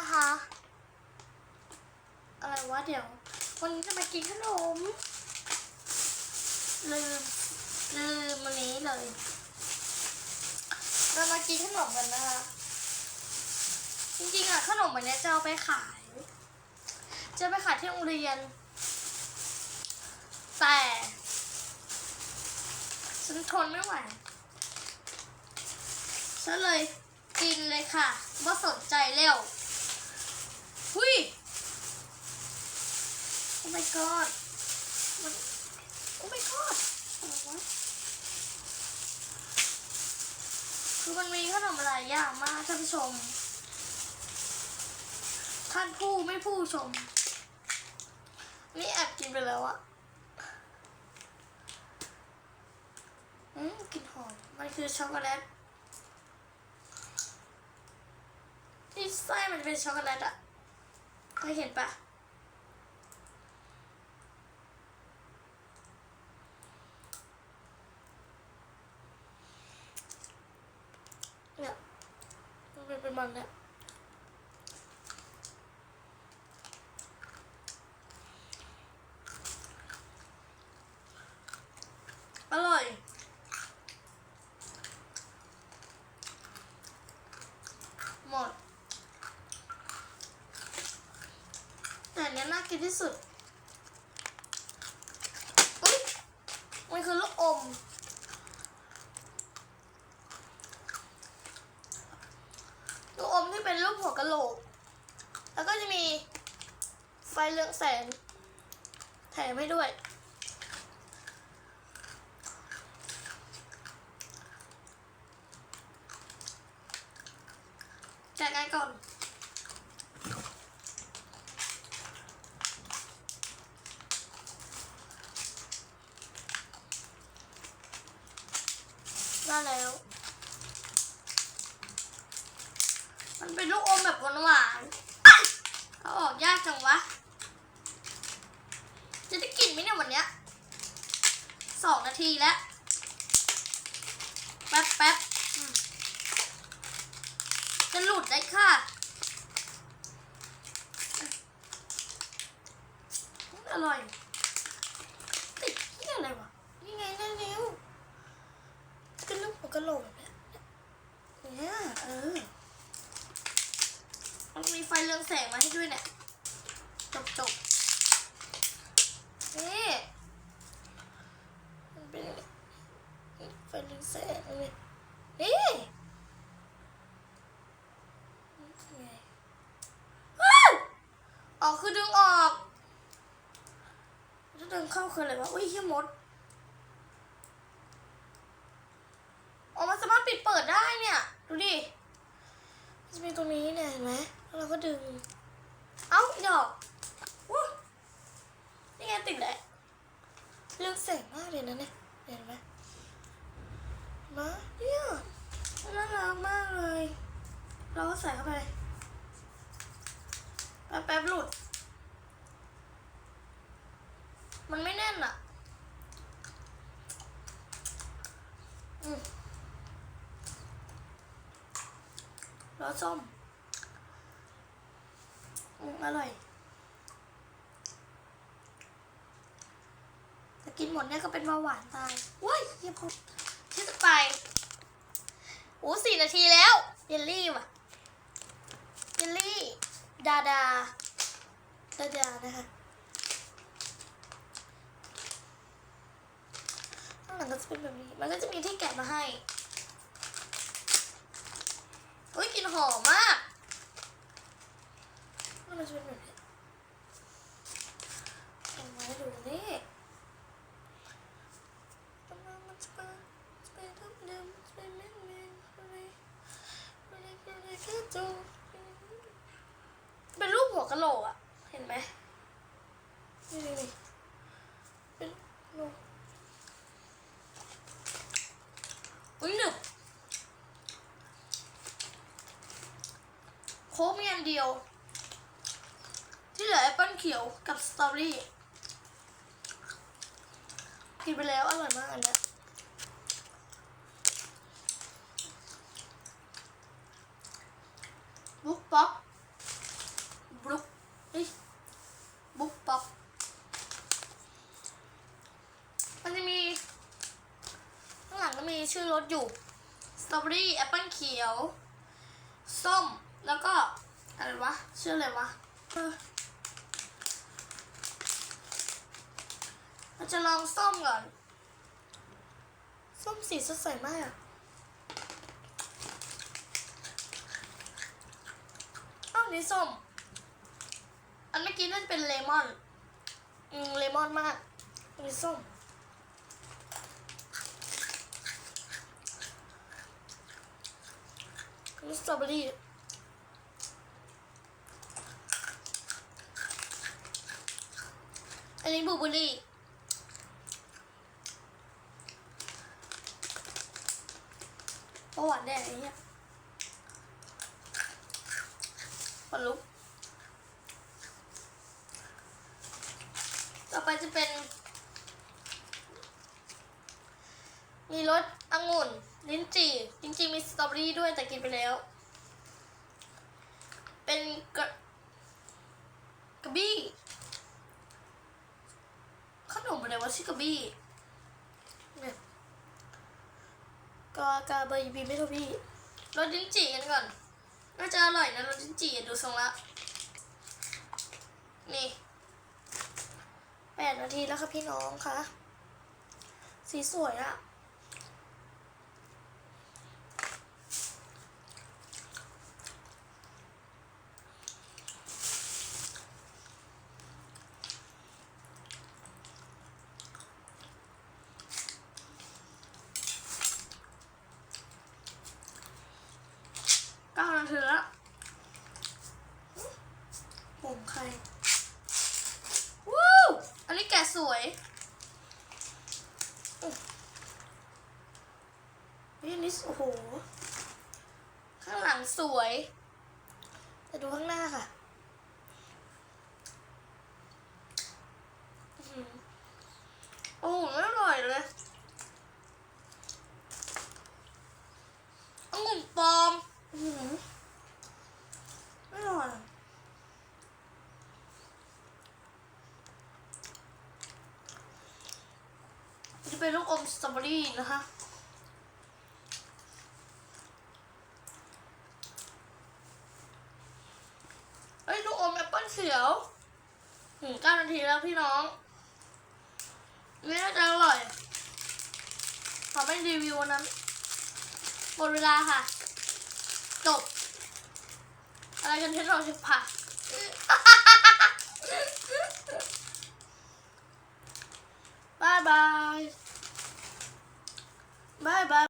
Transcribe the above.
นะคะ อะไรวะเดี๋ยว วันนี้จะมากินขนม ลืม ลืมวันนี้เลย เรามากินขนมกันนะคะ จริงๆอะขนมวันนี้จะเอาไปขาย จะไปขายที่โรงเรียน แต่ฉันทนไม่ไหวฉันเลยกินเลยค่ะว่าสนใจเร็ว หุย โอ้ my god โอ้ my god อะไรวะคือมันมีขนมหลายอย่างมากท่านผู้ชม ท่านผู้ไม่ผู้ชม นี่แอบกินไปแล้วอะอืมกลิ่นหอม มันคือช็อกโกแลตที่ไส้มันเป็นช็อกโกแลตอะ เคยเห็นปะเนี่ยมันเป็นมันเนี่ยอร่อย หมด แต่อั นี้น่ากินที่สุด อุ๊ยมันคือลูกอม ลูกอมที่เป็นรูปหัวกะโหลก แล้วก็จะมีไฟเรืองแสงแถมให้ด้วยแจกกันก่อน ได้แล้ว มันเป็นลูกอมแบบหวานเอาออกยากจังวะ จะได้กินไหมเนี่ยวันเนี้ยสองนาทีแล้ว แป๊บแป๊บจะหลุดได้ค่ะอร่อย ติดที่อะไรวะ นี่ไงเร็วๆ เป็นลู กหัวกะโหลกแบบเนี้ยเนี่ยเออมันมีไฟเรืองแสงมาให้ด้วยเนี่ยจบจบนี่มันเป็นอย่างนี้ไฟเรืองแสงเลยนี่นี่ไงว้าวอ๋อคือดึงออกถ้าดึงเข้าคืออะไรวะอุ้ยเฮียมด อ๋อมันสามารถปิดเปิดได้เนี่ย ดูดิมันจะมีตรงนี้เนี่ยเห็นไหมแล้วเราก็ดึง เอ้าอีดอกวู้นี่ไงติดแล้ว เรื่องแสงมากเลยนะเนี่ยเห็นไหมมาเนี่ยน่ารักมากเลย เราก็ใส่เข้าไปแป๊บแป๊บหลุด มันไม่แน่นอะอืมรสส้มอืมอร่อยแต่ กินหมดเนี่ยก็เป็นเบาหวานตายว้ายเยี่ยมพอที่จะไปโอ้สี่นาทีแล้วเยลลี่ว่ะเยลลี่ ดาดา ดาดานะคะข้างหลังก็จะเป็นแบบนี้ มันก็จะมีที่แกะมาให้อุ้ยกลิ่นหอมมากมันจะเป็นแบบนี้ เดียว ที่เหลือแอปเปิลเขียวกับสตรอเบอรี่กินไปแล้วอร่อยมากอันนี้บุ๊กป๊อกบุ๊กเฮ้ยบุ๊กป๊อกมันจะมีข้างหลังก็มีชื่อรสอยู่สตรอเบอรี่แอปเปิลเขียว ส้มแล้วก็ อะไรวะชื่ออะไรวะเราจะลองส้มก่อน ส้มสีสดใสมากอะอ้าวนี่ส้ม อันเมื่อกี้น่าจะเป็นเลมอน อืม เลมอนมากนนี้ส้มนนี้สตรอเบอรี่ นนี้บูบอร์รี่เพระหวานแดงไอ้เนี้ยขนลุก ต่อไปจะเป็น มีรสองุ่น ลิ้นจี่จริงๆมีสตรอเบอรี่ด้วยแต่กินไปแล้ว เป็นกระกระบี้ ขนมอะไรวะชิคกบี้เนี่ยกากาเบย์บีไม่เท่าพี่รสจิ้งจี่กันก่อนน่าจะอร่อยนะรสจิ้งจี่ดูทรงละนี่แปดนาทีแล้วค่ะพี่น้องคะสีสวยอะเก้านาทีแล้วผมใคร วู้อันนี้แกะสวยอุ๊ย นี่อันนี้โอ้โห ข้างหลังสวย แต่ดูข้างหน้าค่ะอือโอ้โหไม่อร่อยเลยองุ่นปลอมอือไม่อร่อยจะเป็นลูกอมสตรอเบอรี่นะคะ เฮ้ย ลูกอมแอป เปิ้ลเขียวถึงเก้านาทีแล้วพี่น้องนี่น่าจะอร่อยขอเป็นรีวิววันนั้นหมดเวลาค่ะ จบ อะไรกันเทนเราชิบผ่าบายบายบายบาย